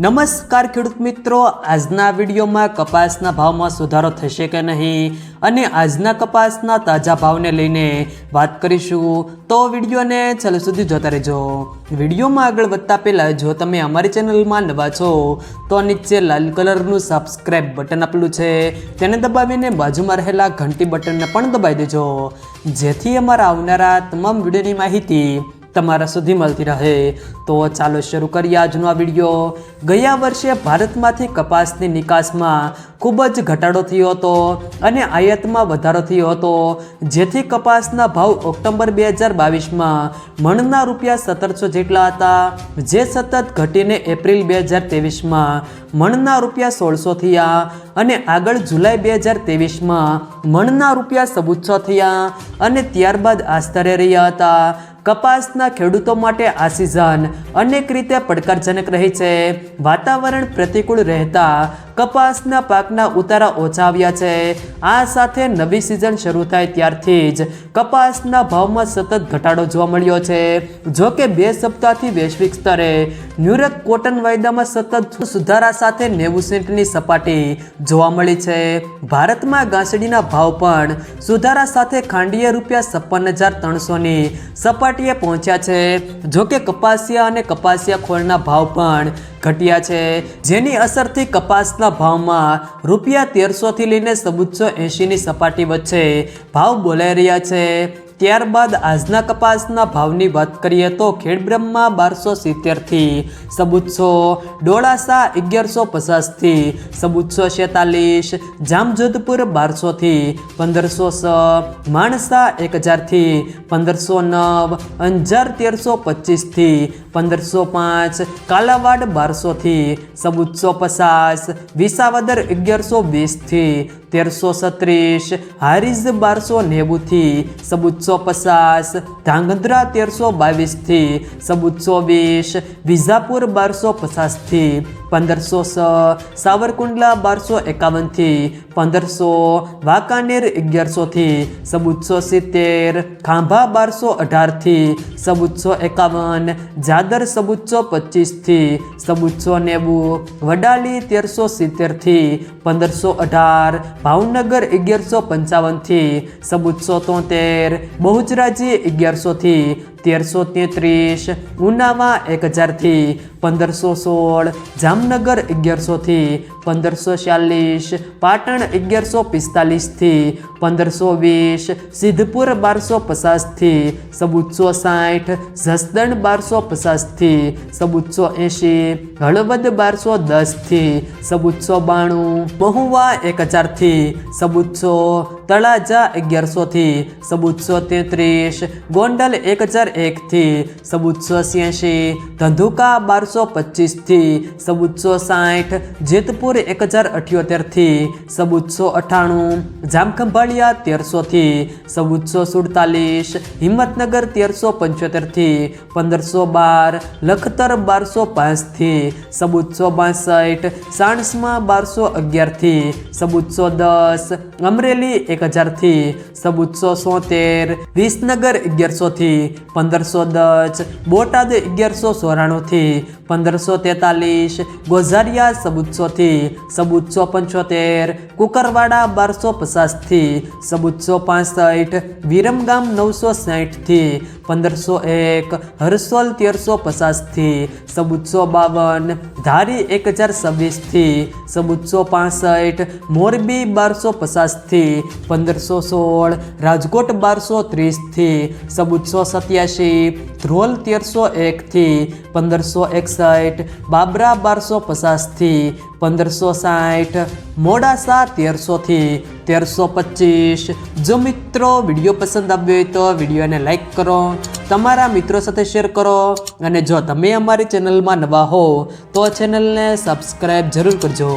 નમસ્કાર ખેડૂત મિત્રો, આજના વિડીયોમાં કપાસના ભાવમાં સુધારો થશે કે નહીં અને આજના કપાસના તાજા ભાવને લઈને વાત કરીશું. તો વિડીયોને છેલ્લે સુધી જોતા રહેજો. વિડીયોમાં આગળ વધતા પહેલાં, જો તમે અમારી ચેનલમાં નવા છો, તો નીચે લાલ કલરનું સબસ્ક્રાઇબ બટન આપેલું છે. તેને દબાવીને બાજુમાં રહેલા ઘંટી બટનને પણ દબાવી દેજો. જેથી અમારા આવનારા તમામ વિડીયોની માહિતી તમારા સુધી મળતી રહે. તો ચાલો શરૂ કરીએ આજનો આ વીડિયો. ગયા વર્ષે ભારતમાંથી કપાસની નિકાસમાં ખૂબ જ ઘટાડો થયો હતો અને આયાતમાં વધારો થયો હતો. જેથી કપાસના ભાવ ઓક્ટોબર બે હજાર બાવીસમાં મણના રૂપિયા સત્તરસો જેટલા હતા. જે સતત ઘટીને એપ્રિલ બે હજાર ત્રેવીસમાં મણના રૂપિયા સોળસો થયા અને આગળ જુલાઈ બે હજાર ત્રેવીસમાં મણના રૂપિયા સબુચ્છો થયા અને ત્યારબાદ આસ્તરે રહ્યા હતા. કપાસના ખેડૂતો માટે આ સિઝન અનેક રીતે પડકારજનક રહી છે. વાતાવરણ પ્રતિકૂળ રહેતા કપાસના પાકના ઉતારા ઓછા આવ્યા છે. આ સાથે નવી સિઝન શરૂ થાય ત્યારથી જ કપાસના ભાવમાં સતત ઘટાડો જોવા મળ્યો છે. જો કે બે સપ્તાહથી વૈશ્વિક સ્તરે ન્યુયોર્ક કોટન વાયદામાં સતત સુધારા સાથે નેવું સેન્ટની સપાટી જોવા મળી છે. ભારતમાં ઘાસડીના ભાવ પણ સુધારા સાથે ખાંડીય રૂપિયા છપ્પન હજાર ત્રણસોની સપાટીએ પહોંચ્યા છે. જો કે કપાસિયા અને કપાસિયા ખોળના ભાવ પણ ઘટ્યા છે. જેની અસરથી કપાસના ભાવમાં રૂપિયા તેરસોથી લઈને ચૌદસો એંશીની સપાટી વચ્ચે ભાવ બોલાઈ રહ્યા છે. ત્યારબાદ આજના કપાસના ભાવની વાત કરીએ તો ખેડબ્રહ્મા બારસો સિત્તેરથી સબુચ્છો ડોળાસા અગિયારસો પચાસથી સબુચ્છો છેતાલીસ, જામજોધપુર બારસોથી પંદરસો સ માણસા એક હજારથી પંદરસો નવ, અંજાર તેરસો પચીસથી પંદરસો પાંચ, કાલાવાડ બારસોથી સબુચ્ચો પચાસ, વિસાવદર અગિયારસો વીસથી, તેરસો સત્રીસ હારીઝ બારસો નેવુંથી સબુચ્ચો પચાસ, ધાંગધ્રા તેરસો બાવીસથી સબુચ્ચો વીસ વિઝાપુર બારસો પચાસથી, પંદરસો છ, સાવરકુંડલા બારસો એકાવનથી, પંદરસો, વાંકાનેર અગિયારસોથી સબુચ્ચો સિત્તેર, ખાંભા બારસો અઢારથી સબુચ્ચો એકાવન જાદર સબુચ્ચો પચીસથી સબુચ્ચો નેવું, વડાલી તેરસો સિત્તેરથી, પંદરસો અઢાર, ભાવનગર અગિયારસો પંચાવનથી સબુચ્ચો તોતેર, બહુચરાજી અગિયારસોથી તેરસો તેત્રીસ ઉનાવા એક હજારથી પંદરસો સોળ, જામનગર અગિયારસોથી પંદરસો ચાલીસ પાટણ અગિયારસો પિસ્તાલીસથી પંદરસો વીસ, સિદ્ધપુર બારસો પચાસથી સબુચ્ચો સાઠ, જસદણ બારસો પચાસથી સબુચ્ચો એંશી, હળવદ બારસો દસથી સબુચ્ચો બાણું, મહુવા એક હજારથી સબુચ્ચો તળાજા અગિયારસોથી સબુચ્ચો તેત્રીસ, ગોંડલ એક હજાર એકથી સબુચ્ચો છ્યાસી ધંધુકા બારસો પચીસથી સબુચ્ચો સાઠ, જેતપુર એક હજાર અઠ્યોતેરથી સબુચ્ચો અઠ્ઠાણું, જામખંભાળિયા તેરસોથી સબુચ્ચો સુડતાલીસ, હિંમતનગર તેરસો પંચોતેરથી પંદરસો બાર, લખતર બારસો પાંચથી સબુચ્ચો બાસઠ, સાણસમાં બારસો અગિયારથી સબુચ્ચો દસ, અમરેલી એક હજારથી સબુચ્ચો સોતેર વિસનગર અગિયારસોથી પંદરસો દસ બોટાદ અગિયારસો ચોરાણુંથી પંદરસો તેતાલીસ, ગોઝારિયા સબુચ્ચોથી સબુચ્ચો પંચોતેર કુકરવાડા બારસો પચાસથી સબુચ્ચો પાસઠ વિરમગામ નવસો સાઠથી પંદરસો એક, હરસોલ તેરસો પચાસથી સબુચ્ચો બાવન ધારી એક હજાર છવ્વીસથી સબુચ્ચો પાસઠ મોરબી બારસો પચાસથી પંદરસો સોળ, રાજકોટ બારસો ત્રીસથી સબુચ્ચો સત્યાસી ધ્રોલ તેરસો એકથી પંદરસો એકસઠ, બાબરા બારસો પચાસથી પંદરસો સાઠ, મોડાસા તેરસોથી તેરસો પચીસ. જો મિત્રો વીડિયો પસંદ આવ્યો હોય તો વિડીયોને લાઇક કરો, તમારા મિત્રો સાથે શેર કરો અને જો તમે અમારી ચેનલમાં નવા હો તો ચેનલને સબસ્ક્રાઈબ જરૂર કરજો.